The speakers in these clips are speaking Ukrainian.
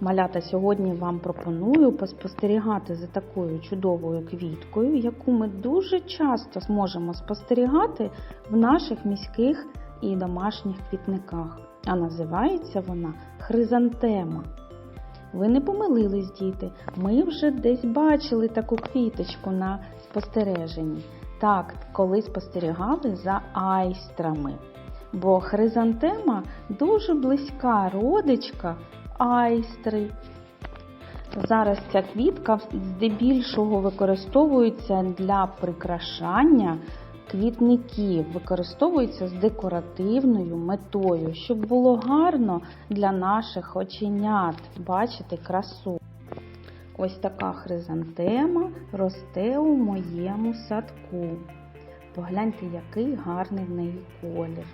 Малята, сьогодні вам пропоную поспостерігати за такою чудовою квіткою, яку ми дуже часто зможемо спостерігати в наших міських і домашніх квітниках. А називається вона хризантема. Ви не помилились, діти. Ми вже десь бачили таку квіточку на спостереженні. Так, коли спостерігали за айстрами. Бо хризантема дуже близька родичка айстри. Зараз ця квітка здебільшого використовується для прикрашання квітників, використовується з декоративною метою, щоб було гарно для наших оченят бачити красу. Ось така хризантема росте у моєму садку. Погляньте, який гарний в неї колір.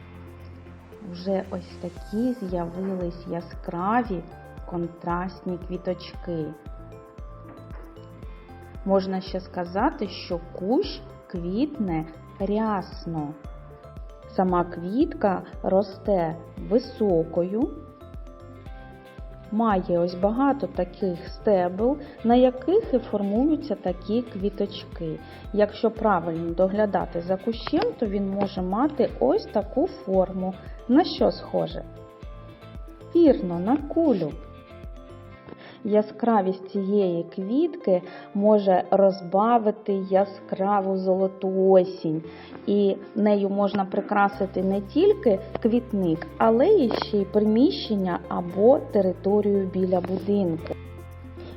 Вже ось такі з'явились яскраві контрастні квіточки. Можна ще сказати, що кущ квітне рясно. Сама квітка росте високою, має ось багато таких стебел, на яких і формуються такі квіточки. Якщо правильно доглядати за кущем, то він може мати ось таку форму. На що схоже? Вірно, на кулю. Яскравість цієї квітки може розбавити яскраву золоту осінь, і нею можна прикрасити не тільки квітник, але і ще й приміщення або територію біля будинку.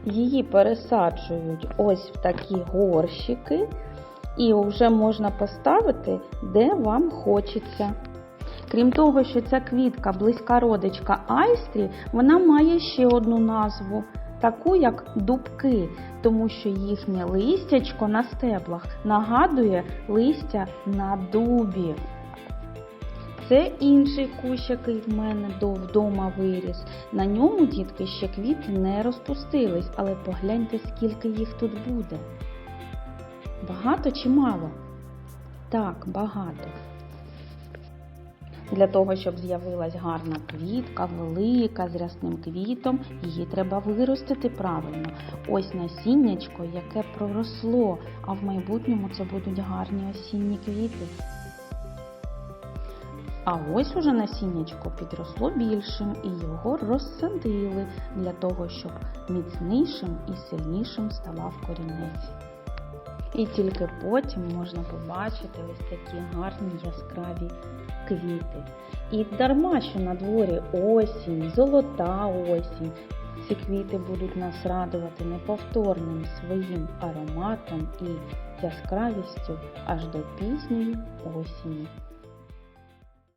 Її пересаджують ось в такі горщики, і вже можна поставити, де вам хочеться. Крім того, що ця квітка близька родичка айстрі, вона має ще одну назву, таку як дубки, тому що їхнє листячко на стеблах нагадує листя на дубі. Це інший кущ, який в мене до вдома виріс. На ньому, дітки, ще квіти не розпустились, але погляньте, скільки їх тут буде. Багато чи мало? Так, багато. Для того, щоб з'явилась гарна квітка, велика, з рясним квітом, її треба виростити правильно. Ось насіннячко, яке проросло, а в майбутньому це будуть гарні осінні квіти. А ось уже насіннячко підросло більшим і його розсадили для того, щоб міцнішим і сильнішим ставав корінець. І тільки потім можна побачити ось такі гарні яскраві квіти. І дарма, що на дворі осінь, золота осінь. Ці квіти будуть нас радувати неповторним своїм ароматом і яскравістю аж до пізньої осені.